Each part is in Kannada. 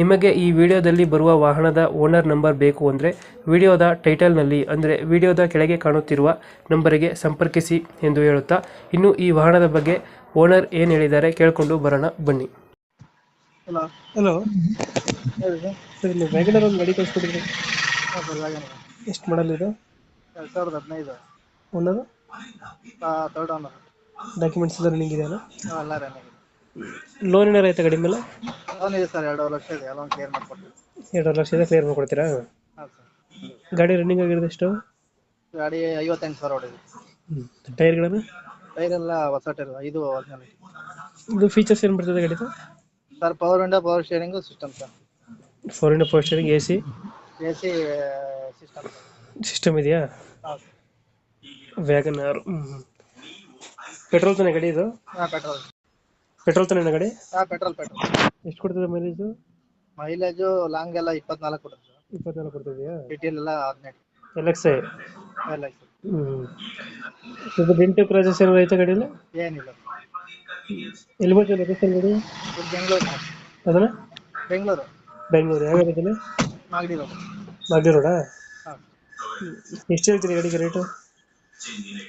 ನಿಮಗೆ ಈ ವಿಡಿಯೋದಲ್ಲಿ ಬರುವ ವಾಹನದ ಓನರ್ ನಂಬರ್ ಬೇಕು ಅಂದರೆ ವಿಡಿಯೋದ ಟೈಟಲ್ನಲ್ಲಿ ಅಂದರೆ ವಿಡಿಯೋದ ಕೆಳಗೆ ಕಾಣುತ್ತಿರುವ ನಂಬರಿಗೆ ಸಂಪರ್ಕಿಸಿ ಎಂದು ಹೇಳುತ್ತಾ ಇನ್ನು ಈ ವಾಹನದ ಬಗ್ಗೆ ಓನರ್ ಏನು ಹೇಳಿದ್ದಾರೆ ಕೇಳಿಕೊಂಡು ಬರೋಣ ಬನ್ನಿ. ಹಲೋ. ಹಲೋ. ಹೇಳಿ ಸರ್. ಸರ್ ಇಲ್ಲಿ ವ್ಯಾಗನರ್ ಒಂದು ಗಾಡಿ ಕಳಿಸ್ಕೊಟ್ಟಿದ್ರಿ. ಹಾಂ ಸರ್ ವ್ಯಾಗನ್ ಎಷ್ಟು ಮಾಡಲ್ ಇದು? ಎರಡು ಸಾವಿರದ ಹದಿನೈದು. ಓನರ್ ತರ್ಡ್ ಓನರ್ ಡಾಕ್ಯುಮೆಂಟ್ಸ್ ಎಲ್ಲ ರನ್ನಿಂಗ್ ಇದೆಯಲ್ಲ? ಹಾಂ ಎಲ್ಲ ರನ್ನಿಂಗ್ ಲೋನ್ ಏನಾರು ಆಯ್ತಾ ಗಾಡಿ ಮೇಲೆ? ಲೋನ್ ಇದೆ ಸರ್ ಎರಡೂವರೆ ಲಕ್ಷ ಇದೆ. ಎಲ್ಲ ಕ್ಲಿಯರ್ ಮಾಡ್ಕೊಡ್ತೀವಿ ಎರಡು ಲಕ್ಷ ಇದೆ ಕ್ಲಿಯರ್ ಮಾಡ್ಕೊಡ್ತೀರಾ? ಹಾಂ ಸರ್. ಗಾಡಿ ರನ್ನಿಂಗ್ ಆಗಿರೋದು ಎಷ್ಟು? ಗಾಡಿ ಐವತ್ತೆಂಟು ಸಾವಿರ ಟೈರ್ ಟೈರ್ಗಳನ್ನು? ಟೈರ್ ಎಲ್ಲ ಹೊಸ ಟೈರ್ ಐದು ಒರಿಜಿನಲ್ ಇದು ಫೀಚರ್ಸ್ ಏನು ಬರ್ತದೆ ಗಾಡಿದು? Sir power window power steering system sir four into four steering A C A C system sir system ಇದೆಯಾ? ಹಾಂ ವ್ಯಾಗನ್ ಆರ್ ಪೆಟ್ರೋಲ್ ತಾನೆ ಗಾಡಿ ಇದು? ಹಾಂ ಪೆಟ್ರೋಲ್ ಪೆಟ್ರೋಲ್ ತಾನೆ ಗಾಡಿ ಹಾ ಪೆಟ್ರೋಲ್ ಪೆಟ್ರೋಲ್. ಎಷ್ಟು ಕೊಡ್ತದೆ ಮೈಲೇಜ್ ಮೈಲೇಜ್ ಲಾಂಗ್ ಎಲ್ಲ ಇಪ್ಪತ್ನಾಲ್ಕು ಕೊಡುತ್ತೆ ಸರ್. ಇಪ್ಪತ್ನಾಲ್ಕು ಡಿಟೇಲ್ ಸಿಟಿಯಲ್ಲಿ ಎಲ್ಲ ಹದಿನೆಂಟು. ಎಲ್ ಎಕ್ಸ್ ಐ ಎಲ್ಲ ಐತೆ ಹ್ಞೂ ಇದು ಡೆಂಟು ಏನಾರು ಐತೆ ಗಾಡಿಯಲ್ಲಿ? ಏನಿಲ್ಲ ಎಲ್ಲಿ ಬರ್ತೀವಿ ಲೊಕೇಶನ್ ಗಾಡಿ? ಇದು ಬೆಂಗಳೂರು ಅದನ್ನ? ಬೆಂಗಳೂರು. ಬೆಂಗಳೂರು. ಯಾವ ಗಾಡಿದಲ್ಲಿ ಮಾಗಡಿ ರೋಡ್. ಮಾಗಡಿ ರೋಡಾ? ಹಾಂ. ಎಷ್ಟು ಹೇಳ್ತೀರಿ ಗಾಡಿಗೆ ರೇಟ್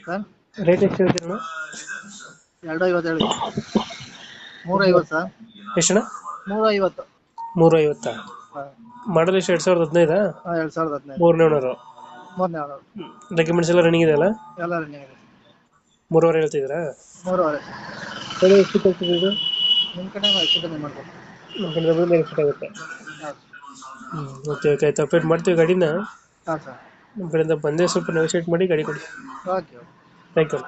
ಸರ್? ರೇಟ್ ಎಷ್ಟು ಹೇಳ್ತೀರಣ್ಣ ಎರಡು ಐವತ್ತು ಮೂರು ಐವತ್ತು ಸರ್ ಎಷ್ಟಣ್ಣ ಮೂರು ಐವತ್ತಾ ಮಾಡಲ್ ಎಷ್ಟು ಎರಡು ಸಾವಿರದ ಹದಿನೈದಾ? ಹಾಂ ಎರಡು ಸಾವಿರದ ಹದಿನೈದು. ಮೂರನೇ ಓನರು. ಮೂರನೇ ಆರ್ಡರ್ ಡಾಕ್ಯುಮೆಂಟ್ಸ್ ಎಲ್ಲ ರನ್ನಿಂಗ್ ಇದೆಯಲ್ಲ ಎಲ್ಲ ರನ್ನಿಂಗ್ ಇದೆ. ಮೂರುವರೆ ಹೇಳ್ತಿದ್ದೀರಾ? ಮೂರುವರೆ. ಎಷ್ಟು ಇದು? ನಿಮ್ಮ ಕಡೆ ಹೆಚ್ಚು ಕಮ್ಮಿ ಮಾಡ್ಬೋದು? ನಮ್ಮ ಕಡೆ ಬಂದು ನೆಕ್ಸ್ಟ್ ಆಗುತ್ತೆ. ಹಾಂ ಹ್ಞೂ ಓಕೆ ಓಕೆ ಆಯ್ತು. ಅಪ್ಡೇಟ್ ಮಾಡ್ತೀವಿ ಗಾಡಿನ. ಹಾಂ ಸರ್. ನಮ್ಮ ಕಡೆಯಿಂದ ಬಂದೇ ಸ್ವಲ್ಪ ನೆಗೋಷಿಯೇಟ್ ಮಾಡಿ ಗಾಡಿ ಕೊಡಿ. Okay okay. Thank you